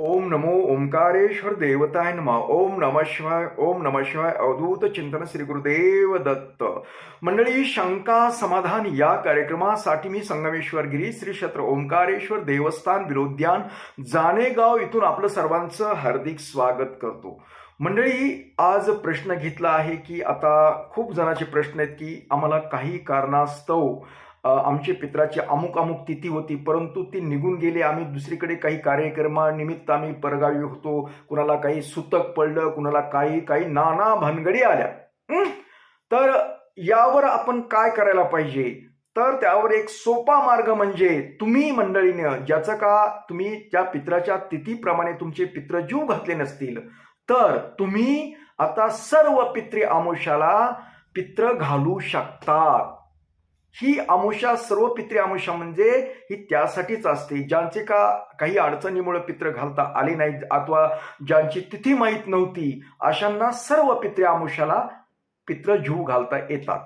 ओम नमो ओंकारेश्वर देवताय नमा। ओम नमः शिवाय ओम नमः शिवाय अवधूत चिंतन श्री गुरुदेव दत्त। मंडळी शंका समाधान या कार्यक्रमासाठी मी संगमेश्वर गिरी श्री क्षेत्र ओंकारेश्वर देवस्थान विरोद्यान जानेगाव इथून आपलं सर्वांचं हार्दिक स्वागत करतो। मंडळी आज प्रश्न घेतला आहे की आता खूप जणांचे प्रश्न आहेत की आम्हाला काही कारणास्तव आमचे पित्राची अमुक अमुक तिथी होती परंतु ती निघून गेली. आम्ही दुसरीकडे काही कार्यक्रमानिमित्त आम्ही परगावी होतो. कुणाला काही सुतक पडलं कुणाला काही काही नाना भानगडी आल्या. तर यावर आपण काय करायला पाहिजे? तर त्यावर एक सोपा मार्ग म्हणजे तुम्ही मंडळीनं ज्याचं का तुम्ही त्या पित्राच्या तिथीप्रमाणे तुमचे पित्र जीव घातले नसतील तर तुम्ही आता सर्व पित्री आमोशाला पित्र घालू शकतात. ही आमुषा सर्व पित्रे आमुषा म्हणजे ही त्यासाठीच असते. ज्यांचे का काही अडचणीमुळे पित्र घालता आले नाहीत अथवा ज्यांची तिथी माहीत नव्हती अशांना सर्व पित्रे आमुषाला पित्र जीव घालता येतात.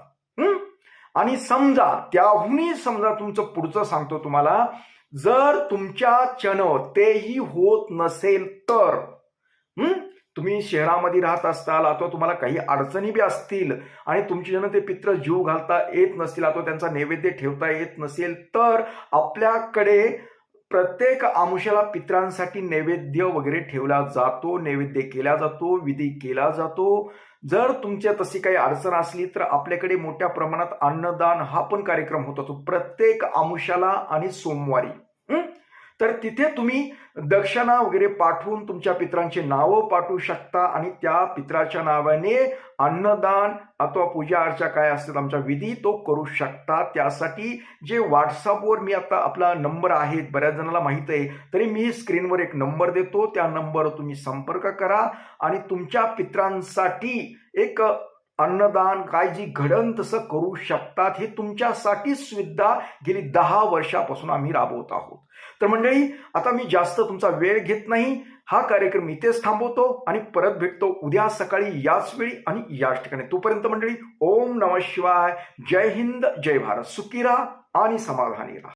आणि समजा त्याहूनही समजा तुमचं पुढचं सांगतो तुम्हाला जर तुमच्या चन तेही होत नसेल तर तुम्ही शहरामध्ये राहत असताल अथवा तुम्हाला काही अडचणी बी असतील आणि तुमची जण ते पित्र जीव घालता येत नसतील अथवा त्यांचा नैवेद्य ठेवता येत नसेल तर आपल्याकडे प्रत्येक आमुषाला पित्रांसाठी नैवेद्य वगैरे ठेवला जातो नैवेद्य केला जातो विधी केला जातो. जर तुमच्या तशी काही अडचण असली तर आपल्याकडे मोठ्या प्रमाणात अन्नदान हा पण कार्यक्रम होत असतो. प्रत्येक आमुषाला आणि सोमवारी. तर तिथे तुम्ही दक्षिणा वगैरे पाठवून तुमच्या पित्रांची नावं पाठवू शकता आणि त्या पित्राच्या नावाने अन्नदान अथवा पूजा अर्चा काय असतात आमचा विधी तो करू शकता. त्यासाठी जे व्हॉट्सअपवर मी आता आपला नंबर आहे बऱ्याच जणांना माहीत आहे तरी मी स्क्रीनवर एक नंबर देतो. त्या नंबरवर तुम्ही संपर्क करा आणि तुमच्या पित्रांसाठी एक अन्नदान काय जी घडण तसं करू शकतात हे तुमच्यासाठी सुद्धा गेली दहा वर्षापासून आम्ही राबवत आहोत. तर मंडळी आता मी जास्त तुमचा वेळ घेत नाही. हा कार्यक्रम इथेच थांबवतो आणि परत भेटतो उद्या सकाळी याच वेळी आणि याच ठिकाणी. तोपर्यंत मंडळी ओम नम शिवाय. जय हिंद जय भारत. सुखी राहा आणि समाधानी राहा.